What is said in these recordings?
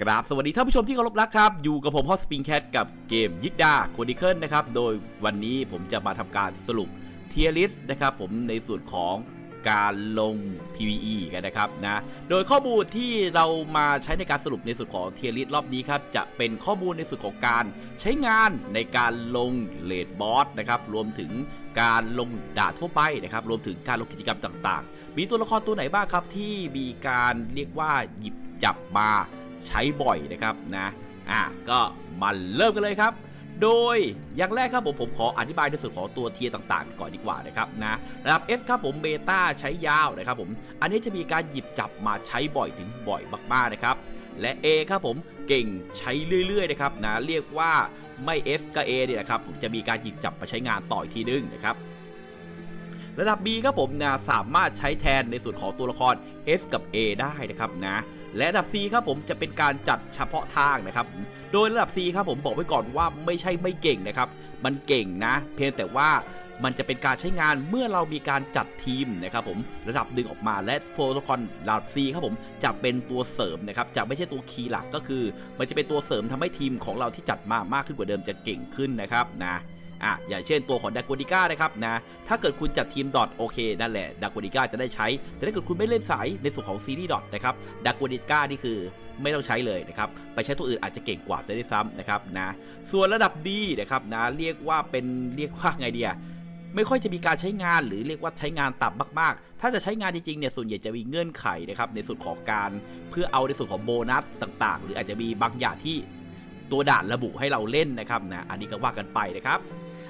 กราบสวัสดีท่านผู้ชมที่เคารพรักครับ อยู่กับผมฮอสปิงแคทกับเกมยิกดาโคดิเคิลนะครับ โดยวันนี้ผมจะมาทำการสรุปเทียริสนะครับผมในส่วนของการลง PVE กันนะครับนะ โดยข้อมูลที่เรามาใช้ในการสรุปในส่วนของเทียริสรอบนี้ครับ จะเป็นข้อมูลในส่วนของการใช้งานในการลงเลดบอสนะครับ รวมถึงการลงด่าทั่วไปนะครับ รวมถึงการลงกิจกรรมต่างๆ มีตัวละครตัวไหนบ้างครับที่มีการเรียกว่าหยิบจับมา ใช้บ่อยนะครับนะอะก็มาเริ่มกันเลยครับ โดยอย่างแรกครับผมผมขออธิบายในส่วนของตัวเทียต่างๆ ก่อนดีกว่านะครับนะระดับ F ครับผมเบต้าใช้ยาวนะครับผมอันนี้จะมีการหยิบจับมาใช้บ่อยถึงบ่อยมากๆนะครับและ A ครับผมเก่งใช้เรื่อยๆนะครับนะเรียกว่าไม่ F กับ A เนี่ยนะครับผมจะมีการหยิบจับมาใช้งานต่ออีกทีนึงนะครับ ระดับ B ครับผมนะสามารถใช้แทนในส่วนของตัวละคร F กับ A ได้นะครับนะและระดับ C ครับผมจะเป็นการจัดเฉพาะทางนะครับ โดยระดับ C ครับผมบอกไว้ก่อนว่าไม่ใช่ไม่เก่งนะครับ มันเก่งนะ เพียงแต่ว่ามันจะเป็นการใช้งานเมื่อเรามีการจัดทีมนะครับผมระดับดึงออกมาและโปรโตคอลระดับ C ครับผมจะเป็นตัวเสริมนะครับจะไม่ใช่ตัวคีย์หลักก็คือ มันจะเป็นตัวเสริมทำให้ทีมของเราที่จัดมามากขึ้นกว่าเดิมจะเก่งขึ้นนะครับนะ อะอย่างเช่นตัวของดากดิก้านะครับนะถ้าเกิดคุณจัดทีมดอทโอเคนั่นแหละดากดิก้าจะได้ใช้ แต่ถ้าเกิดคุณไม่เล่นสายในส่วนของซีรีส์ดอทนะครับดากดิก้านี่คือไม่ต้องใช้เลยนะครับ ไปใช้ตัวอื่นอาจจะเก่งกว่าจะได้ซ้ำนะครับนะ ส่วนระดับดีนะครับนะเรียกว่าเป็นเรียกว่าไงเดียไม่ค่อยจะมีการใช้งานหรือเรียกว่าใช้งานต่ำมาก ๆ ถ้าจะใช้งานจริงๆเนี่ยส่วนใหญ่จะมีเงื่อนไขนะครับในส่วนของการเพื่อเอาในส่วนของโบนัสต่างๆ หรืออาจจะมีบางอย่างที่ตัวด่านระบุให้เราเล่นนะครับนะอันนี้ก็ว่ากันไปนะครับ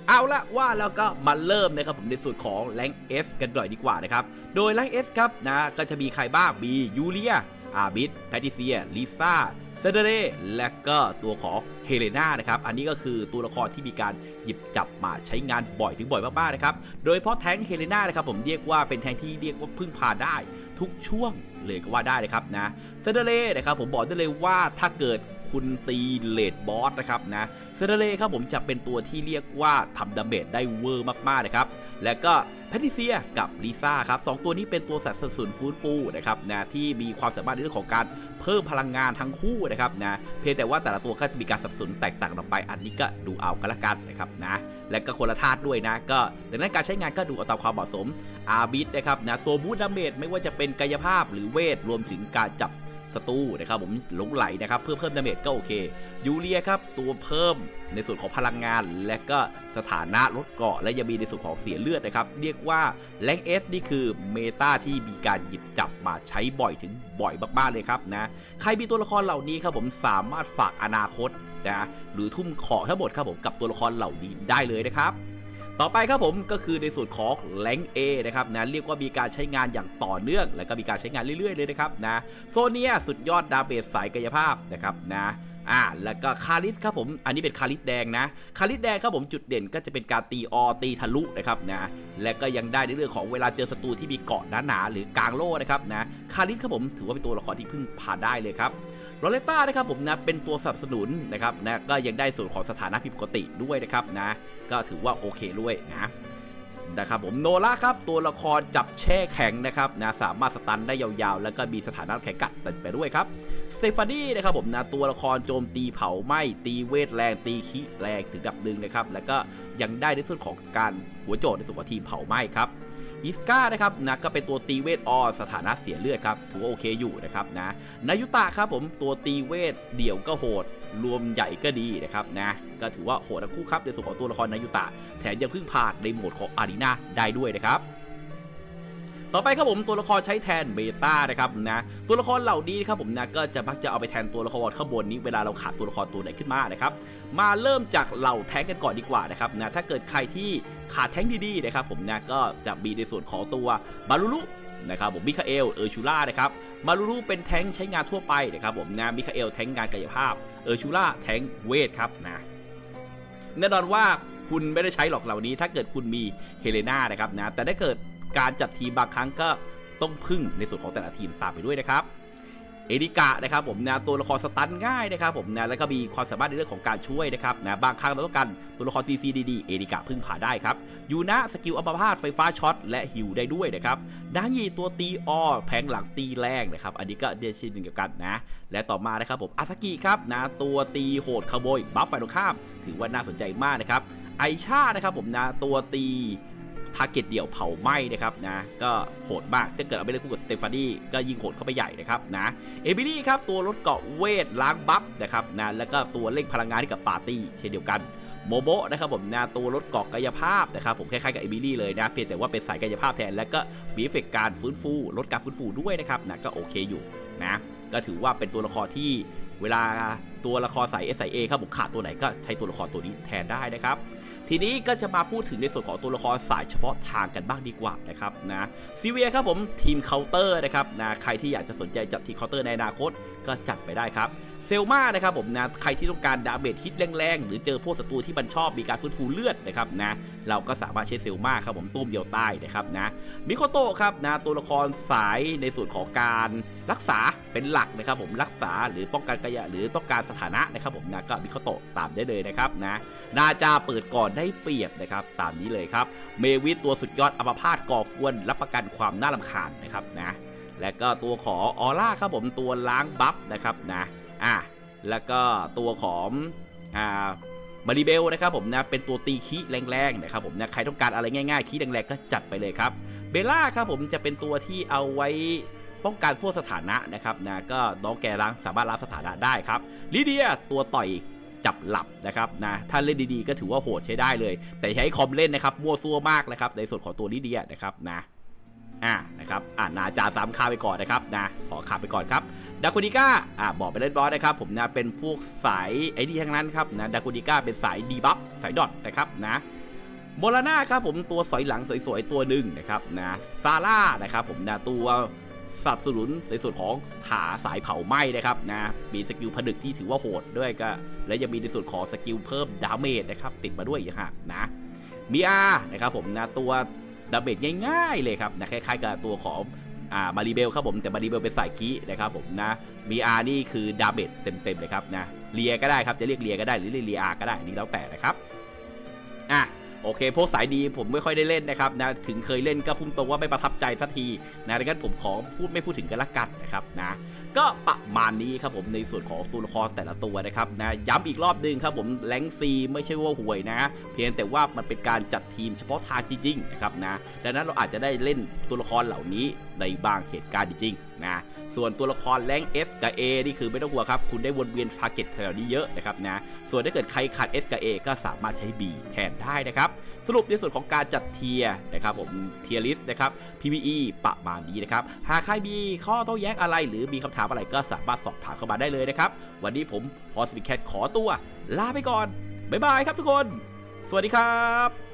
เอาละว่าแล้วก็มาเริ่มนะครับผมในส่วนของแรง S กันหน่อยดีกว่านะครับ โดยแรง S ครับนะก็จะมีใครบ้างมียูเลียอาบิดแพทิเซียลิซ่า เซเดเรและก็ตัวของเฮเลนานะครับอันนี้ก็คือตัวละครที่มีการหยิบจับมาใช้งานบ่อยถึงบ่อยมากๆนะครับโดยเฉพาะแทงเฮเลนานะครับผมเรียกว่าเป็นแทงที่เรียกว่าพึ่งพาได้ทุกช่วงเลยก็ว่าได้นะครับนะเซเดเรนะครับผมบอกได้เลยว่าถ้าเกิดคุณตีเลดบอสนะครับนะเซเดเรครับผมจะเป็นตัวที่เรียกว่าทำดาเมจได้เวอร์มากๆนะครับและก็ แพทริเซียกับลิซ่าครับสองตัวนี้เป็นตัวสัตว์สนุนฟื้นฟูนะครับนะที่มีความสามารถในเรื่องของการเพิ่มพลังงานทั้งคู่นะครับนะเพียงแต่ว่าแต่ละตัวก็จะมีการสับสนแตกต่างออกไป อันนี้ก็ดูเอากันละกันนะครับนะและก็คนละธาตุด้วยนะ ก็ดังนั้นการใช้งานก็ดูเอาตามความเหมาะสมอาบิดนะครับนะตัวบูทดาเมจไม่ว่าจะเป็นกายภาพหรือเวทรวมถึงการจับ ศัตรูนะครับผมหลงไหลนะครับเพื่อเพิ่มดาเมจก็โอเค ยูเลียครับตัวเพิ่มในส่วนของพลังงาน และก็สถานะลดเกาะ และยังมีในส่วนของเสียเลือดนะครับ เรียกว่าแรงเอสนี่คือเมตาที่มีการหยิบจับมาใช้บ่อยถึงบ่อยมากๆเลยครับนะใครมีตัวละครเหล่านี้ครับผมสามารถฝากอนาคตนะหรือทุ่มขอทั้งหมดครับผมกับตัวละครเหล่านี้ได้เลยนะครับ ต่อไปครับผมก็คือในส่วนของแรงเอนะครับนะเรียกว่ามีการใช้งานอย่างต่อเนื่อง และก็มีการใช้งานเรื่อยๆเลยนะครับนะโซเนียสุดยอดดาเมจสายกายภาพนะครับนะอ่าแล้วก็คาริสครับผมอันนี้เป็นคาริสแดงนะคาริสแดงครับผมจุดเด่นก็จะเป็นการตีออตีทะลุนะครับนะและก็ยังได้ในเรื่องของเวลาเจอศัตรูที่มีเกาะหนาๆหรือกลางโล่นะครับนะคาริสครับผมถือว่าเป็นตัวละครที่พึ่งพาได้เลยครับ โรเลต้านะครับผมนะเป็นตัวสนับสนุนนะครับนะก็ยังได้ส่วนของสถานะผิดปกติด้วยนะครับนะก็ถือว่าโอเคด้วยนะนะครับผมโนล่าครับตัวละครจับแช่แข็งนะครับนะสามารถสตันได้ยาวๆ แล้วก็มีสถานะแข็งกัดไปด้วยครับสเตฟานีนะครับผมนะตัวละครโจมตีเผาไหม้ตีเวทแรง ตีขี้แรงถึงดับหนึ่งนะครับแล้วก็ยังได้ในส่วนของการหัวโจทย์ในส่วนของทีมเผาไหม้ครับ อิสกานะครับนะก็เป็นตัวตีเวทออสถานะเสียเลือดครับถือว่าโอเคอยู่นะครับนะนายุตะครับผมตัวตีเวทเดี่ยวก็โหดรวมใหญ่ก็ดีนะครับนะก็ถือว่าโหดทั้งคู่ครับในส่วนของตัวละครนายุตะ แถมยังพึ่งพาในโหมดของอารีนาได้ด้วยนะครับ ต่อไปครับผมตัวละครใช้แทนเบต้านะครับนะตัวละครเหล่านี้ครับผมนะก็จะมักจะเอาไปแทนตัวละครข้างบนนี้เวลาเราขาดตัวละครตัวไหนขึ้นมานะครับมาเริ่มจากเหล่าแท้งกันก่อนดีกว่านะครับนะถ้าเกิดใครที่ขาดแท้งดีๆนะครับผมนะก็จะมีในส่วนของตัวบาลูลุนะครับผมมิคาเอล เออร์ชูล่านะครับมาลูลุเป็นแท้งใช้งานทั่วไปนะครับผมนะมิคาเอลแท้งงานกายภาพ เออร์ชูล่าแท้งเวทครับนะแน่นอนว่าคุณไม่ได้ใช้หรอกเหล่านี้ ถ้าเกิดคุณมีเฮเลนานะครับนะแต่ถ้าเกิด การจัดทีมบางครั้งก็ต้องพึ่งในส่วนของแต่ละทีมตามไปด้วยนะครับเอริกะนะครับผมนะตัวละครสตันง่ายนะครับผมนะแล้วก็มีความสามารถในเรื่องของการช่วยนะครับนะบางครั้งเราต้องการตัวละคร CC ดีๆเอริกะพึ่งพาได้ครับยูนะสกิลอัปพาตไฟฟ้าช็อตและฮิวได้ด้วยนะครับนางยีตัวตีออแผงหลังตีแรงนะครับอันนี้ก็เดชินเดียวกันนะ และต่อมานะครับผมอาซากิครับนะตัวตีโหดขโมยบัฟไฟตรงข้าม ถือว่าน่าสนใจมากนะครับไอชานะครับผมนะตัวตี ทาร์เก็ตเดี่ยวเผาไหม้นะครับนะก็โหดมากถ้าเกิดเอาไปเล่นคู่กับสเตฟานีก็ยิงโหดเข้าไปใหญ่นะครับนะเอบิลี่ครับตัวลดเกาะเวทล้างบัฟนะครับนะแล้วก็ตัวเร่งพลังงานให้กับปาร์ตี้เช่นเดียวกันโมโบะนะครับผมนะตัวลดเกาะกายภาพนะครับผมคล้ายๆกับเอบิลี่เลยนะเพียงแต่ว่าเป็นสายกายภาพแทน แล้วก็มีเอฟเฟกการฟื้นฟูลดการฟื้นฟูด้วยนะครับนะก็โอเคอยู่นะก็ถือว่าเป็นตัวละครที่เวลาตัวละครสาย SIA ครับผมขาดตัวไหนก็ใช้ตัวละครตัวนี้แทนได้นะครับ ทีนี้ก็จะมาพูดถึงในส่วนของตัวละครสายเฉพาะทางกันบ้างดีกว่านะครับนะซีเวียครับผมทีมเคาน์เตอร์นะครับนะใครที่อยากจะสนใจจัดทีมเคาน์เตอร์ในอนาคตก็จัดไปได้ครับ เซลมานะครับผมนะใครที่ต้องการดาเมจฮิตแรงๆ หรือเจอพวกศัตรูที่มันชอบมีการฟื้นฟูเลือดนะครับนะเราก็สามารถใช้เซลมาครับผมตุ้มเดียวใต้นะครับนะมิโคโตะครับนะตัวละครสายในส่วนของการรักษาเป็นหลักนะครับผมรักษาหรือป้องกันกายะหรือต้องการสถานะนะครับผมนะก็มิโคโตะตามได้เลยนะครับนะนาจาเปิดก่อนได้เปรียบนะครับตามนี้เลยครับเมวิทตัวสุดยอดอัมพาตก่อกวนรับประกันความน่ารำคาญนะครับนะและก็ตัวของออร่าครับผมตัวล้างบัฟนะครับนะ อะแล้วก็ตัวของอ่ามาริเบลนะครับผมนะเป็นตัวตีคีแรงๆนะครับผมนะใครต้องการอะไรง่ายๆคีแรงๆก็จัดไปเลยครับเบลล่าครับผมจะเป็นตัวที่เอาไว้ป้องกันพวกสถานะนะครับนะก็น้องแกล้างสามารถล้างสถานะได้ครับลิเดียตัวต่อยจับหลับนะครับนะถ้าเล่นดีๆก็ถือว่าโหดใช้ได้เลย แต่ใช้คอมเล่นนะครับมั่วซั่วมากนะครับในส่วนของตัวลิเดียนะครับนะ อ่านะครับอ่านาจาสามคาไปก่อนนะครับนะขอขาไปก่อนครับดากูนิก้าอ่าบอกไปเรียบอยนะครับผมนะเป็นพวกสายไอ้นี่ทั้งนั้นครับนะดากูนิก้าเป็นสายดีบัฟสายดอทนะครับนะโมลาน่าครับผมตัวสอยหลังสวยๆตัวหนึ่งนะครับนะซาร่านะครับผมนะตัวสนับสนุนในส่วนของถาสายเผาไหม้นะครับนะมีสกิลผนึกที่ถือว่าโหดด้วยก็ และยังมีในส่วนของสกิลเพิ่มดาเมจนะครับติดมาด้วยอีกฮะนะมีอานะครับผมนะตัว ดาเมจง่ายๆเลยครับนะคล้ายๆกับตัวของอ่ามารีเบลครับผมแต่มารีเบลเป็นสายคีนะครับผมนะมีอานี่คือดาเมจเต็มๆเลยครับนะเลียก็ได้ครับจะเรียกเลียก็ได้หรือเรียกเลียอาก็ได้อันนี้แล้วแต่นะครับ โอเคพวกสายดีผมไม่ค่อยได้เล่นนะครับนะถึงเคยเล่นก็พุ่งตรงว่าไม่ประทับใจสักทีนะดังนั้นผมขอพูดไม่พูดถึงกันละกันนะครับนะก็ประมาณนี้ครับผมในส่วนของตัวละครแต่ละตัวนะครับนะย้ำอีกรอบหนึงครับผมแรงซีไม่ใช่ว่าห่วยนะ เพียงแต่ว่ามันเป็นการจัดทีมเฉพาะทางจริงๆนะครับนะดังนั้นเราอาจจะได้เล่นตัวละครเหล่านี้ ในบางเหตุการณ์จริงๆนะส่วนตัวละครแรง S กับ A นี่คือไม่ต้องกลัวครับ คุณได้วนเวียนทาร์เก็ตแถวนี้เยอะนะครับนะส่วนถ้าเกิดใครขาด S กับ A ก็สามารถใช้ B แทนได้นะครับ สรุปในส่วนของการจัดเทียร์นะครับผมเทียร์ลิสต์นะครับ PVE ประมาณนี้นะครับ หากใครมีข้อโต้แย้งอะไร หรือมีคำถามอะไรก็สามารถสอบถามเข้ามาได้เลยนะครับ วันนี้ผมฮอสปิแคทขอตัว ลาไปก่อนบ๊ายบายครับทุกคน สวัสดีครับ